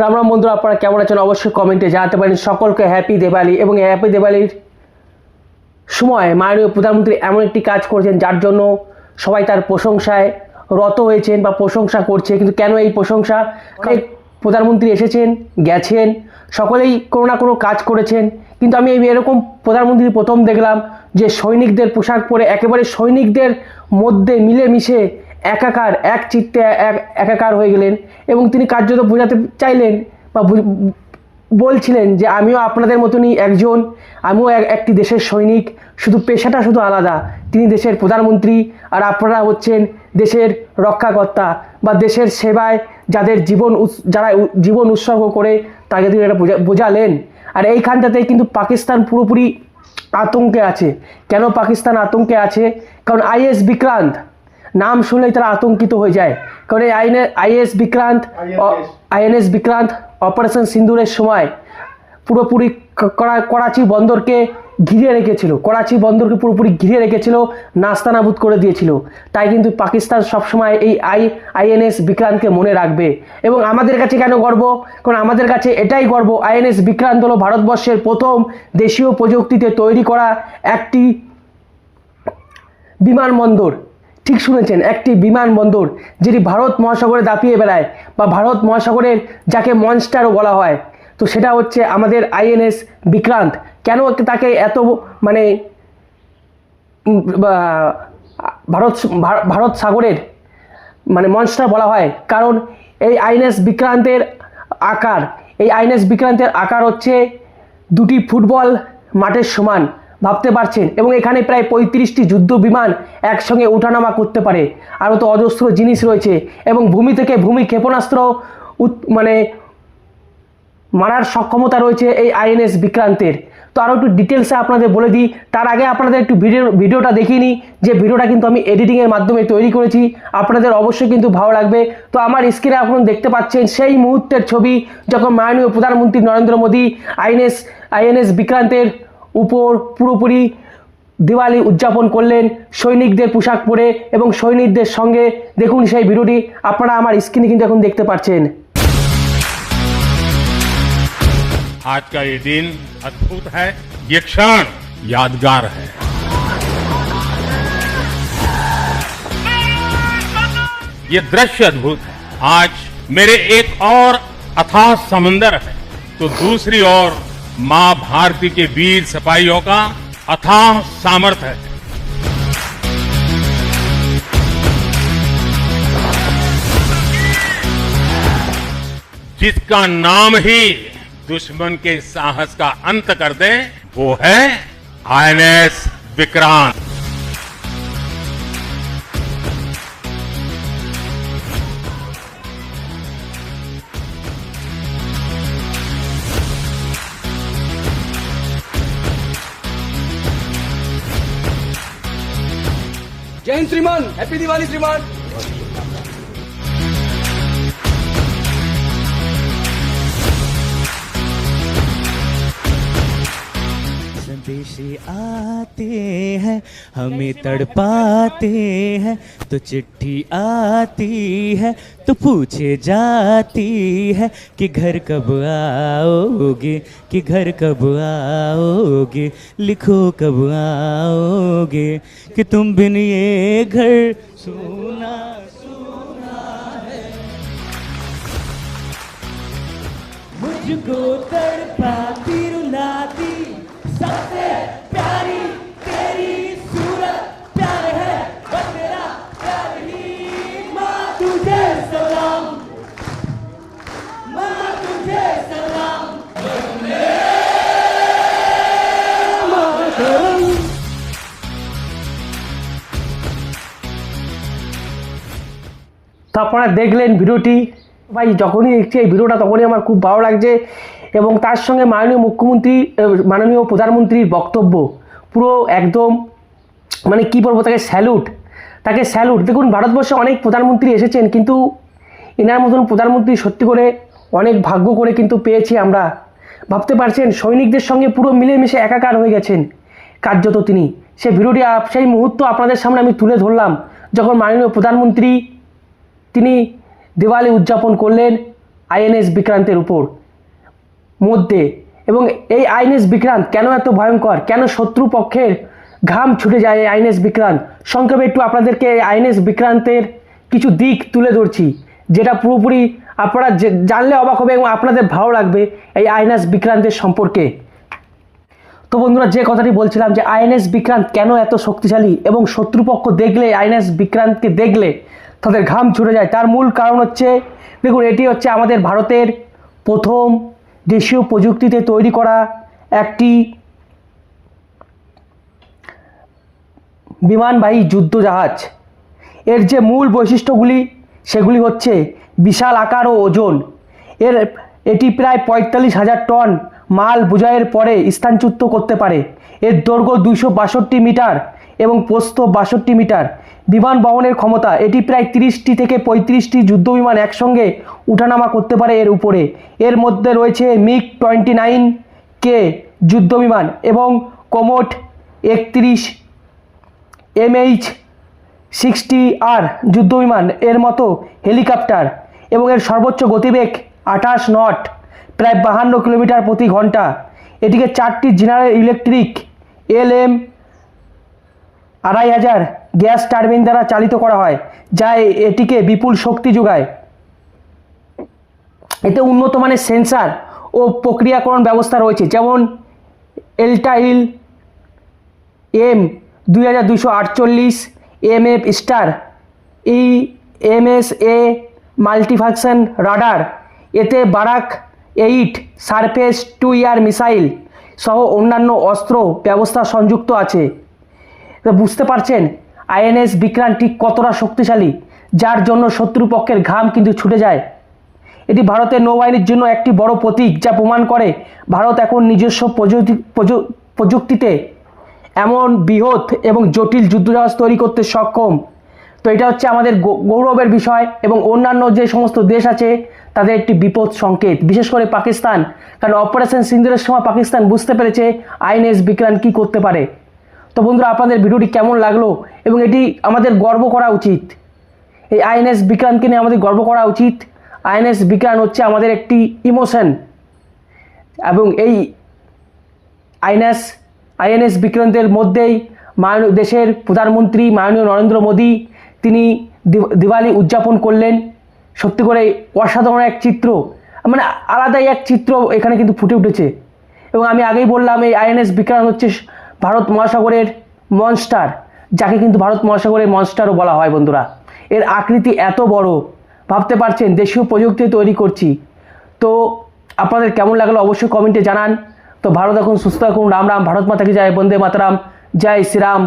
রাম রাম বন্ধুরা, আপনারা কেমন আছেন? অবশ্যই কমেন্টে জানাতে পারেন। সকলকে হ্যাপি দেওয়ালি এবং হ্যাপি দেওয়ালির সময় মাননীয় প্রধানমন্ত্রী এমন একটি কাজ করেছেন, যার জন্য সবাই তার প্রশংসায় রত হয়েছেন বা প্রশংসা করছে। কিন্তু কেন এই প্রশংসা? প্রধানমন্ত্রী এসেছেন, গেছেন, সকলেই কোনো না কোনো কাজ করেছেন। কিন্তু আমি এরকম প্রধানমন্ত্রী প্রথম দেখলাম যে সৈনিকদের পোশাক পরে একেবারে সৈনিকদের মধ্যে মিলেমিশে একাকার, এক চিত্তে এক, একাকার হয়ে গেলেন এবং তিনি কার্যত বোঝাতে চাইলেন বা বলছিলেন যে আমিও আপনাদের মতনই একজন, আমিও এক- একটি দেশের সৈনিক, শুধু পেশাটা শুধু আলাদা। তিনি দেশের প্রধানমন্ত্রী আর আপনারা হচ্ছেন দেশের রক্ষাকর্তা বা দেশের সেবায় যাদের জীবন যারা জীবন উৎসর্গ করে তাকে তিনি এটা বোঝা- বোঝালেন। আর এইখানটাতে কিন্তু পাকিস্তান পুরোপুরি আতঙ্কে আছে। কেন পাকিস্তান আতঙ্কে আছে? কারণ আইএস বিক্রান্ত নাম শুনলেই তারা আতঙ্কিত হয়ে যায়। কারণ এই আইনে IS Vikrant INS Vikrant operation সিন্দুরের সময় পুরোপুরি করা- করাচি বন্দরকে ঘিরে রেখেছিল। করাচি বন্দরকে পুরোপুরি ঘিরে রেখেছিল নাস্তানাবুদ করে দিয়েছিল। তাই কিন্তু পাকিস্তান সবসময় এই আই আইএনএস বিক্রান্তকে মনে রাখবে। এবং আমাদের কাছে কেন গর্ব? কারণ আমাদের কাছে এটাই গর্ব আইএনএস বিক্রান্ত হলো ভারতবর্ষের প্রথম দেশীয় প্রযুক্তিতে তৈরি করা একটি বিমানবন্দর। ঠিক শুনেছেন, একটি বিমানবন্দর যেটি ভারত মহাসাগরে দাপিয়ে বেড়ায় বা ভারত মহাসাগরের যাকে মনস্টারও বলা হয়। তো সেটা হচ্ছে আমাদের আইএনএস বিক্রান্ত। কেন তাকে এত মানে ভারত ভারত সাগরের মানে মনস্টার বলা হয়? কারণ এই আইএনএস বিক্রান্তের আকার, এই আইএনএস বিক্রান্তের আকার হচ্ছে দুটি ফুটবল মাঠের সমান। ভাবতে পারছেন এবং এখানে প্রায় পঁয়ত্রিশটি যুদ্ধ বিমান একসঙ্গে ওঠানামা করতে পারে। আরও তো অজস্র জিনিস রয়েছে এবং ভূমি থেকে ভূমি ক্ষেপণাস্ত্র মানে মারার সক্ষমতা রয়েছে এই আইএনএস বিক্রান্তের। তো আরও একটু ডিটেলসে আপনাদের বলে দিই, তার আগে আপনাদের একটু ভিডিও, ভিডিওটা দেখিয়ে নিই যে ভিডিওটা কিন্তু আমি এডিটিংয়ের মাধ্যমে তৈরি করেছি, আপনাদের অবশ্যই কিন্তু ভালো লাগবে। তো আমার স্ক্রিনে এখন দেখতে পাচ্ছেন সেই মুহূর্তের ছবি যখন মাননীয় প্রধানমন্ত্রী নরেন্দ্র মোদী আইএনএস আইএনএস বিক্রান্তের উপর পুরোপুরি দিওয়ালি উদযাপন করলেন সৈনিকদের পোশাক পরে এবং সৈনিকদের সঙ্গে দেখুন সেই ভিডিওটি আপনারা আমার স্ক্রিনে কিন্তু এখন দেখতে পাচ্ছেন आज का ये दिन अद्भुत है ये क्षण यादगार है ये दृश्य अद्भुत है आज मेरे एक और अथाह समंदर है तो दूसरी ओर माँ भारती के वीर सिपाहियों का अथाह सामर्थ्य है। जिसका नाम ही दुश्मन के साहस का अंत कर दे, वो है INS Vikrant. जय हिंद श्रीमान हैप्पी दिवाली श्रीमान संदेश आते हैं हमें तड़पाते हैं तो चिट्ठी आती है तो पूछे जाती है कि घर कब आओगे कि घर कब आओगे लिखो कब आओगे कि तुम बिन ये घर सोना सुना है। मुझको तड़पाती তো আপনারা দেখলেন ভিডিওটি। ভাই, যখনই দেখছি এই ভিডিওটা, তখনই আমার খুব ভালো লাগছে এবং তার সঙ্গে মাননীয় মুখ্যমন্ত্রী মাননীয় প্রধানমন্ত্রীর বক্তব্য। পুরো একদম মানে কী বলব, তাকে স্যালুট। তাকে স্যালুট। দেখুন, ভারতবর্ষে অনেক প্রধানমন্ত্রী এসেছেন, কিন্তু এনার মতন প্রধানমন্ত্রী সত্যি করে অনেক ভাগ্য করে কিন্তু পেয়েছি আমরা। ভাবতে পারছেন, সৈনিকদের সঙ্গে পুরো মিলেমিশে একাকার হয়ে গেছেন। কার্যত তিনি। সে ভিডিওটি সেই মুহূর্ত আপনাদের সামনে আমি তুলে ধরলাম, যখন মাননীয় প্রধানমন্ত্রী তিনি দিওয়ালি উদযাপন করলেন আইএনএস বিক্রান্তের উপর মধ্যে। এবং এই আইএনএস বিক্রান্ত কেন এত ভয়ঙ্কর? কেন শত্রুপক্ষের ঘাম ছুটে যায় এই আইএনএস বিক্রান্ত? সংক্ষেপে একটু আপনাদেরকে এই আইএনএস বিক্রান্তের কিছু দিক তুলে ধরছি, যেটা পুরোপুরি আপনারা জানলে অবাক হবে এবং আপনাদের ভালো লাগবে এই আইএনএস বিক্রান্তের সম্পর্কে। তো বন্ধুরা, যে কথাটি বলছিলাম যে আইএনএস বিক্রান্ত কেন এত শক্তিশালী এবং শত্রুপক্ষ দেখলে, আইএনএস বিক্রান্তকে দেখলে তাদের ঘাম ছুটে যায়? তার মূল কারণ হচ্ছে, দেখুন, এটি হচ্ছে আমাদের ভারতের প্রথম দেশীয় প্রযুক্তিতে তৈরি করা একটি বিমানবাহী যুদ্ধজাহাজ। এর যে মূল বৈশিষ্ট্যগুলি, সেগুলি হচ্ছে বিশাল আকার ও ওজন। এর, এটি প্রায় পঁয়তাল্লিশ হাজার টন মাল বোঝাইয়ের পরে স্থানচ্যুত করতে পারে। এর দৈর্ঘ্য দুইশো বাষট্টি মিটার এবং প্রস্থ বাষট্টি মিটার। বিমান বহনের ক্ষমতা, এটি প্রায় তিরিশটি থেকে পঁয়ত্রিশটি যুদ্ধবিমান একসঙ্গে উঠানামা করতে পারে এর উপরে। এর মধ্যে রয়েছে মিগ টোয়েন্টি নাইন কে যুদ্ধবিমান এবং কোমোট একত্রিশ এমএইচ সিক্সটি আর যুদ্ধবিমান এর মতো হেলিকপ্টার এবং এর সর্বোচ্চ গতিবেগ আঠাশ নট। প্রায় বাহান্ন কিলোমিটার প্রতি ঘণ্টা। এটিকে চারটি জেনারেল ইলেকট্রিক এল এম আড়াই হাজার গ্যাস টারবিন দ্বারা চালিত করা হয়, যা এটিকে বিপুল শক্তি যোগায়। এতে উন্নত মানের সেন্সার ও প্রক্রিয়াকরণ ব্যবস্থা রয়েছে, যেমন এলটাইল এম দুই হাজার দুশো আটচল্লিশ এম এফ স্টার এই M S A multifunction radar. এতে Barak eight, surface to air missile সহ অন্যান্য অস্ত্র ব্যবস্থা সংযুক্ত আছে। তো বুঝতে পারছেন, আইএনএস বিক্রান্ত ঠিক কতটা শক্তিশালী, যার জন্য শত্রুপক্ষের ঘাম কিন্তু ছুটে যায়। এটি ভারতের নৌবাহিনীর জন্য একটি বড় প্রতীক যা প্রমাণ করে ভারত এখন নিজস্ব প্রযুক্তি, প্রযু- প্রযুক্তিতে এমন বৃহৎ এবং জটিল যুদ্ধজাহাজ তৈরি করতে সক্ষম। তো এটা হচ্ছে আমাদের গৌরবের বিষয় এবং অন্যান্য যে সমস্ত দেশ আছে, তাদের একটি বিপদ সংকেত, বিশেষ করে পাকিস্তান। কারণ অপারেশন সিন্দুরের সময় পাকিস্তান বুঝতে পেরেছে আইএনএস বিক্রান্ত কী করতে পারে। তো বন্ধুরা, আপনাদের ভিডিওটি কেমন লাগল এবং এটি আমাদের গর্ব করা উচিত। এই আইএনএস বিক্রান্তকে নিয়ে আমাদের গর্ব করা উচিত। আইএনএস বিক্রান্ত হচ্ছে আমাদের একটি ইমোশন এবং এই আইএনএস আইএনএস বিক্রান্তের মধ্যেই দেশের প্রধানমন্ত্রী মাননীয় নরেন্দ্র মোদী তিনি দিওয়ালি উদযাপন করলেন। সত্যি করে অসাধারণ এক চিত্র মানে আলাদাই এক চিত্র এখানে কিন্তু ফুটে উঠেছে। এবং আমি আগেই বললাম, এই আইএনএস বিক্রান্ত হচ্ছে ভারত মহাসাগরের মনস্টার, যাকে কিন্তু ভারত মহাসাগরের মনস্টারও বলা হয় বন্ধুরা। এর আকৃতি এত বড়, ভাবতে পারছেন, দেশীয় প্রযুক্তি তৈরি করছি। তো আপনাদের কেমন লাগল অবশ্যই কমেন্টে জানান। তো ভারত এখন সুস্থ এখন রাম রাম, ভারত মাতাকে যায় বন্দে মাতারাম, জয় শ্রীরাম।